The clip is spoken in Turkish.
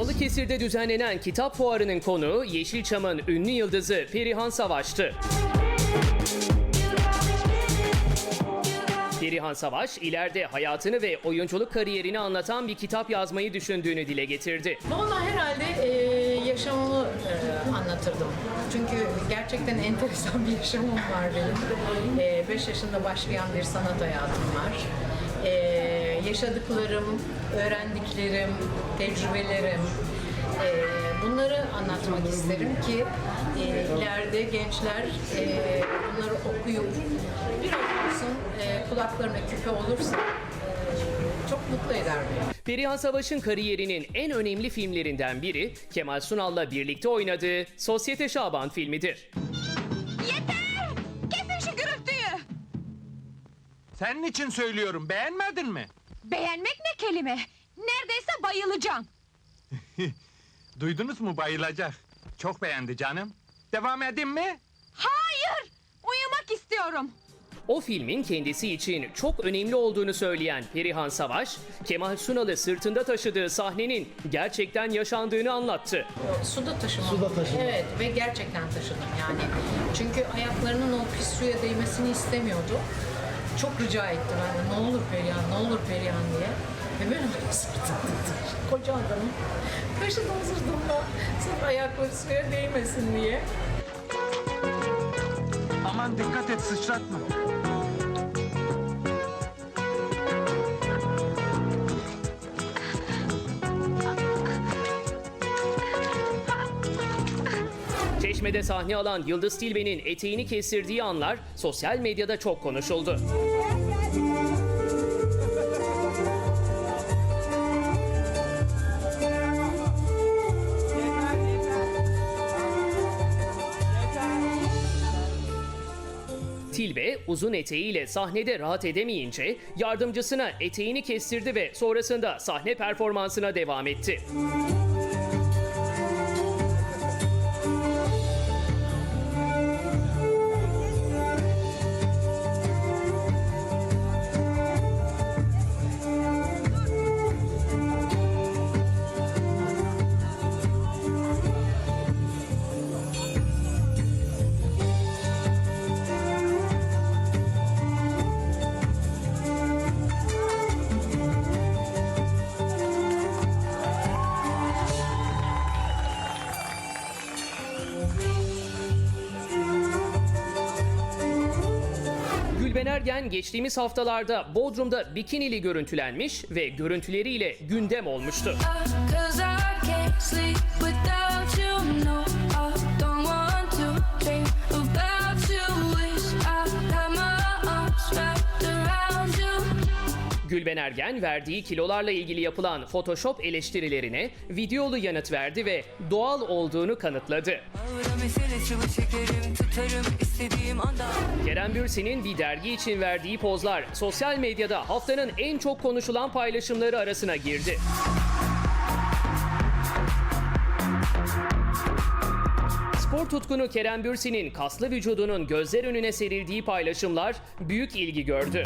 Balıkesir'de düzenlenen kitap fuarının konuğu Yeşilçam'ın ünlü yıldızı Perihan Savaş'tı. Perihan Savaş, ileride hayatını ve oyunculuk kariyerini anlatan bir kitap yazmayı düşündüğünü dile getirdi. Valla herhalde e, yaşamımı e, anlatırdım. Çünkü gerçekten enteresan bir yaşamım var benim. 5 yaşında başlayan bir sanat hayatım var. E, yaşadıklarım, öğrendiklerim, tecrübelerim, e, bunları anlatmak isterim ki e, ileride gençler e, bunları okuyup biraz olsun e, kulaklarına küpe olursa e, çok mutlu eder. Perihan Savaş'ın kariyerinin en önemli filmlerinden biri Kemal Sunal'la birlikte oynadığı Sosyete Şaban filmidir. Senin için söylüyorum, beğenmedin mi? Beğenmek ne kelime? Neredeyse bayılacağım. Duydunuz mu bayılacak. Çok beğendi canım. Devam edeyim mi? Hayır! Uyumak istiyorum. O filmin kendisi için çok önemli olduğunu söyleyen Perihan Savaş, Kemal Sunal'ı sırtında taşıdığı sahnenin gerçekten yaşandığını anlattı. Suda taşımam. Suda taşıma. Evet ve gerçekten taşıdım yani. Çünkü ayaklarının o pis suya değmesini istemiyordu. Çok rica etti benden ne olur Perihan, ne olur Perihan diye. Ve ben öyle sırtımda. Koca adamım. Taşıdım sırtımda. Sırf ayakları suya değmesin diye. Aman dikkat et sıçratma. Çeşme'de sahne alan Yıldız Tilbe'nin eteğini kestirdiği anlar sosyal medyada çok konuşuldu. Tilbe uzun eteğiyle sahnede rahat edemeyince yardımcısına eteğini kestirdi ve sonrasında sahne performansına devam etti. Gülben Ergen geçtiğimiz haftalarda Bodrum'da bikinili görüntülenmiş ve görüntüleriyle gündem olmuştu. Gülben Ergen verdiği kilolarla ilgili yapılan Photoshop eleştirilerine videolu yanıt verdi ve doğal olduğunu kanıtladı. Çekerim tutarım Kerem Bürsin'in bir dergi için verdiği pozlar sosyal medyada haftanın en çok konuşulan paylaşımları arasına girdi. Spor tutkunu Kerem Bürsin'in kaslı vücudunun gözler önüne serildiği paylaşımlar büyük ilgi gördü.